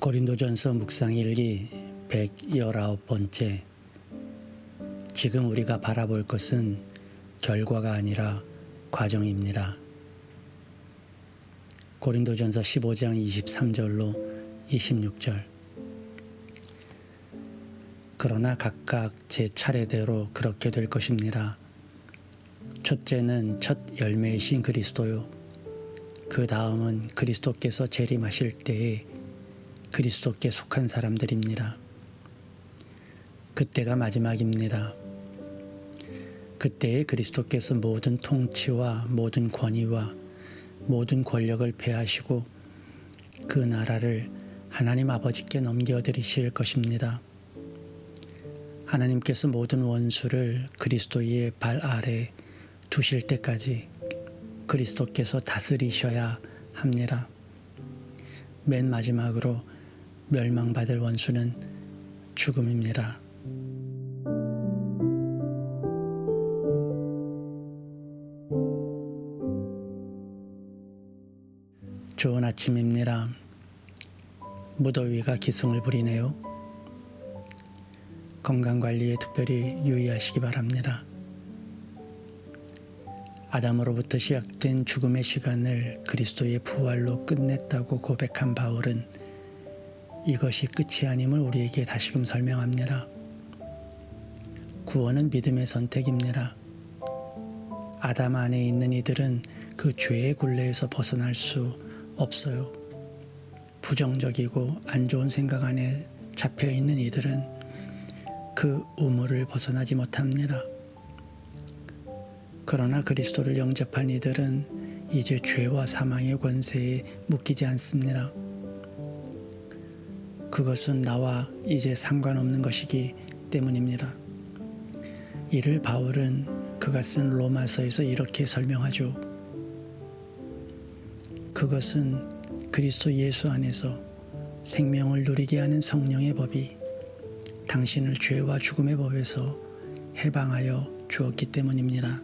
고린도전서 묵상 일기 119번째 지금 우리가 바라볼 것은 결과가 아니라 과정입니다. 고린도전서 15장 23절로 26절 그러나 각각 제 차례대로 그렇게 될 것입니다. 첫째는 첫 열매이신 그리스도요. 그 다음은 그리스도께서 재림하실 때에 그리스도께 속한 사람들입니다. 그때가 마지막입니다. 그때에 그리스도께서 모든 통치와 모든 권위와 모든 권력을 패하시고 그 나라를 하나님 아버지께 넘겨드리실 것입니다. 하나님께서 모든 원수를 그리스도의 발 아래 두실 때까지 그리스도께서 다스리셔야 합니다. 맨 마지막으로 멸망받을 원수는 죽음입니다. 좋은 아침입니다. 무더위가 기승을 부리네요. 건강 관리에 특별히 유의하시기 바랍니다. 아담으로부터 시작된 죽음의 시간을 그리스도의 부활로 끝냈다고 고백한 바울은 이것이 끝이 아님을 우리에게 다시금 설명합니다. 구원은 믿음의 선택입니다. 아담 안에 있는 이들은 그 죄의 굴레에서 벗어날 수 없어요. 부정적이고 안 좋은 생각 안에 잡혀 있는 이들은 그 우물을 벗어나지 못합니다. 그러나 그리스도를 영접한 이들은 이제 죄와 사망의 권세에 묶이지 않습니다. 그것은 나와 이제 상관없는 것이기 때문입니다. 이를 바울은 그가 쓴 로마서에서 이렇게 설명하죠. 그것은 그리스도 예수 안에서 생명을 누리게 하는 성령의 법이 당신을 죄와 죽음의 법에서 해방하여 주었기 때문입니다.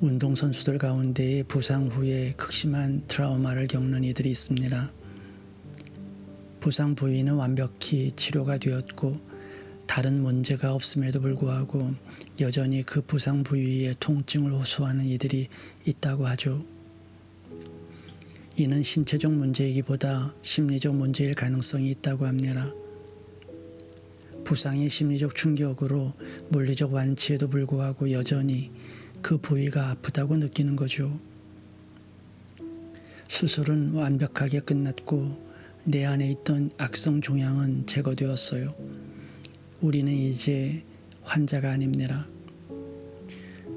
운동선수들 가운데 부상 후에 극심한 트라우마를 겪는 이들이 있습니다. 부상 부위는 완벽히 치료가 되었고 다른 문제가 없음에도 불구하고 여전히 그 부상 부위의 통증을 호소하는 이들이 있다고 하죠. 이는 신체적 문제이기보다 심리적 문제일 가능성이 있다고 합니다. 부상의 심리적 충격으로 물리적 완치에도 불구하고 여전히 그 부위가 아프다고 느끼는 거죠. 수술은 완벽하게 끝났고 내 안에 있던 악성 종양은 제거되었어요. 우리는 이제 환자가 아닙니다.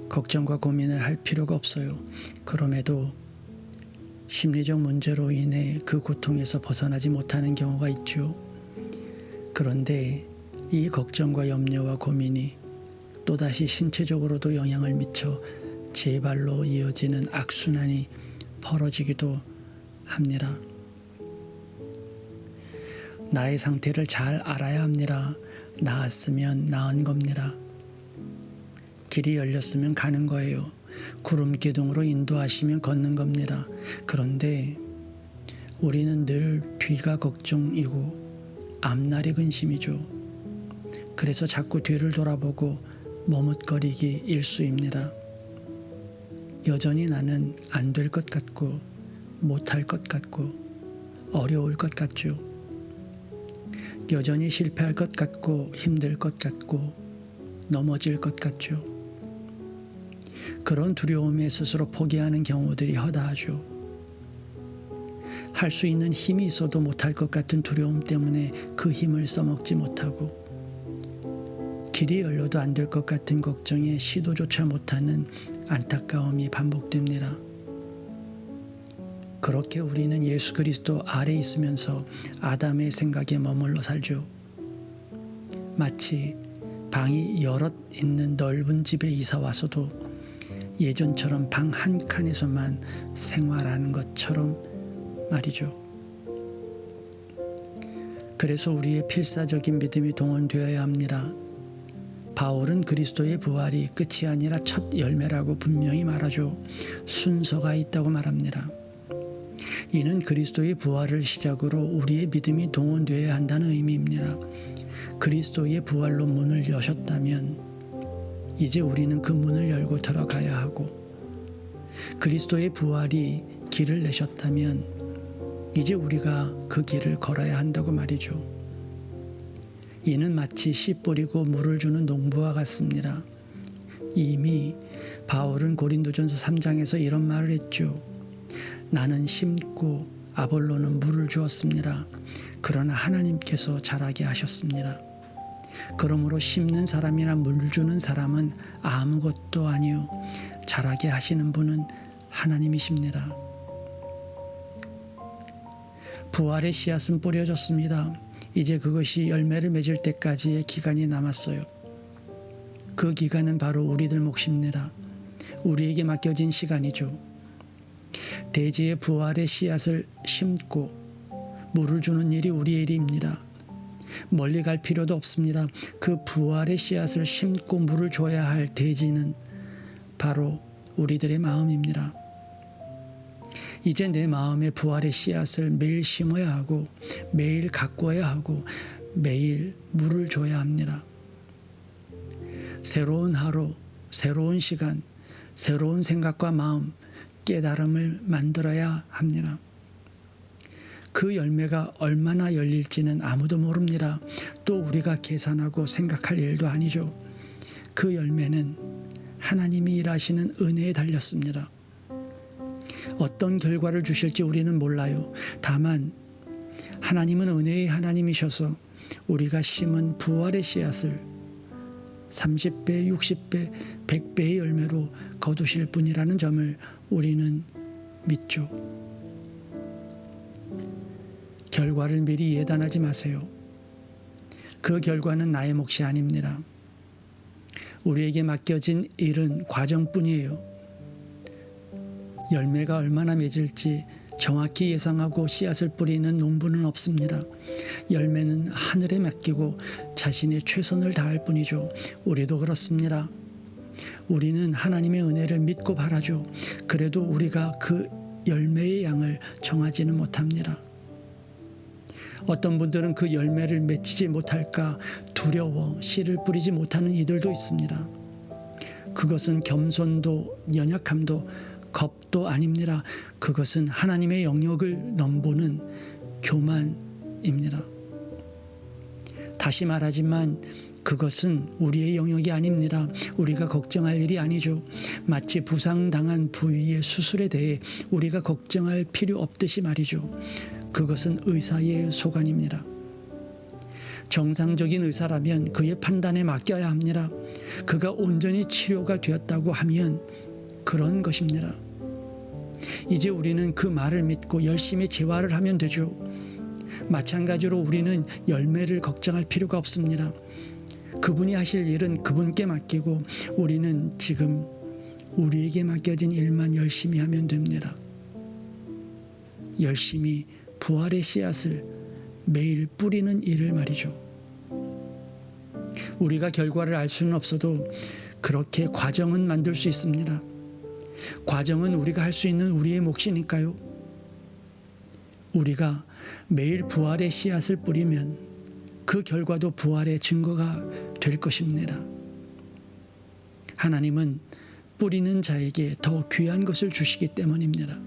걱정과 고민을 할 필요가 없어요. 그럼에도 심리적 문제로 인해 그 고통에서 벗어나지 못하는 경우가 있죠. 그런데 이 걱정과 염려와 고민이 또다시 신체적으로도 영향을 미쳐 재발로 이어지는 악순환이 벌어지기도 합니다. 나의 상태를 잘 알아야 합니다. 나았으면 나은 겁니다. 길이 열렸으면 가는 거예요. 구름 기둥으로 인도하시면 걷는 겁니다. 그런데 우리는 늘 뒤가 걱정이고 앞날이 근심이죠. 그래서 자꾸 뒤를 돌아보고 머뭇거리기 일수입니다. 여전히 나는 안 될 것 같고 못할 것 같고 어려울 것 같죠. 여전히 실패할 것 같고 힘들 것 같고 넘어질 것 같죠. 그런 두려움에 스스로 포기하는 경우들이 허다하죠. 할 수 있는 힘이 있어도 못할 것 같은 두려움 때문에 그 힘을 써먹지 못하고 길이 열려도 안 될 것 같은 걱정에 시도조차 못하는 안타까움이 반복됩니다. 그렇게 우리는 예수 그리스도 아래 있으면서 아담의 생각에 머물러 살죠. 마치 방이 여럿 있는 넓은 집에 이사 와서도 예전처럼 방 한 칸에서만 생활하는 것처럼 말이죠. 그래서 우리의 필사적인 믿음이 동원되어야 합니다. 바울은 그리스도의 부활이 끝이 아니라 첫 열매라고 분명히 말하죠. 순서가 있다고 말합니다. 이는 그리스도의 부활을 시작으로 우리의 믿음이 동원되어야 한다는 의미입니다. 그리스도의 부활로 문을 여셨다면 이제 우리는 그 문을 열고 들어가야 하고 그리스도의 부활이 길을 내셨다면 이제 우리가 그 길을 걸어야 한다고 말이죠. 이는 마치 씨 뿌리고 물을 주는 농부와 같습니다. 이미 바울은 고린도전서 3장에서 이런 말을 했죠. 나는 심고 아볼로는 물을 주었습니다. 그러나 하나님께서 자라게 하셨습니다. 그러므로 심는 사람이나 물 주는 사람은 아무것도 아니요 자라게 하시는 분은 하나님이십니다. 부활의 씨앗은 뿌려졌습니다. 이제 그것이 열매를 맺을 때까지의 기간이 남았어요. 그 기간은 바로 우리들 몫입니다. 우리에게 맡겨진 시간이죠. 대지의 부활의 씨앗을 심고 물을 주는 일이 우리의 일입니다. 멀리 갈 필요도 없습니다. 그 부활의 씨앗을 심고 물을 줘야 할 대지는 바로 우리들의 마음입니다. 이제 내 마음에 부활의 씨앗을 매일 심어야 하고 매일 가꾸어야 하고 매일 물을 줘야 합니다. 새로운 하루, 새로운 시간, 새로운 생각과 마음, 깨달음을 만들어야 합니다. 그 열매가 얼마나 열릴지는 아무도 모릅니다. 또 우리가 계산하고 생각할 일도 아니죠. 그 열매는 하나님이 일하시는 은혜에 달렸습니다. 어떤 결과를 주실지 우리는 몰라요. 다만 하나님은 은혜의 하나님이셔서 우리가 심은 부활의 씨앗을 30배, 60배, 100배의 열매로 거두실 분이라는 점을 우리는 믿죠. 결과를 미리 예단하지 마세요. 그 결과는 나의 몫이 아닙니다. 우리에게 맡겨진 일은 과정뿐이에요. 열매가 얼마나 맺을지 정확히 예상하고 씨앗을 뿌리는 농부는 없습니다. 열매는 하늘에 맡기고 자신의 최선을 다할 뿐이죠. 우리도 그렇습니다. 우리는 하나님의 은혜를 믿고 바라죠. 그래도 우리가 그 열매의 양을 정하지는 못합니다. 어떤 분들은 그 열매를 맺히지 못할까 두려워 씨를 뿌리지 못하는 이들도 있습니다. 그것은 겸손도 연약함도 겁도 아닙니다. 그것은 하나님의 영역을 넘보는 교만입니다. 다시 말하지만 그것은 우리의 영역이 아닙니다. 우리가 걱정할 일이 아니죠. 마치 부상당한 부위의 수술에 대해 우리가 걱정할 필요 없듯이 말이죠. 그것은 의사의 소관입니다. 정상적인 의사라면 그의 판단에 맡겨야 합니다. 그가 온전히 치료가 되었다고 하면 그런 것입니다. 이제 우리는 그 말을 믿고 열심히 재활을 하면 되죠. 마찬가지로 우리는 열매를 걱정할 필요가 없습니다. 그분이 하실 일은 그분께 맡기고 우리는 지금 우리에게 맡겨진 일만 열심히 하면 됩니다. 열심히 부활의 씨앗을 매일 뿌리는 일을 말이죠. 우리가 결과를 알 수는 없어도 그렇게 과정은 만들 수 있습니다. 과정은 우리가 할 수 있는 우리의 몫이니까요. 우리가 매일 부활의 씨앗을 뿌리면 그 결과도 부활의 증거가 될 것입니다. 하나님은 뿌리는 자에게 더 귀한 것을 주시기 때문입니다.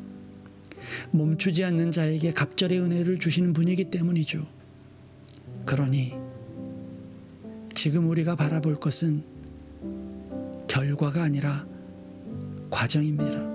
멈추지 않는 자에게 갑절의 은혜를 주시는 분이기 때문이죠. 그러니 지금 우리가 바라볼 것은 결과가 아니라 과정입니다.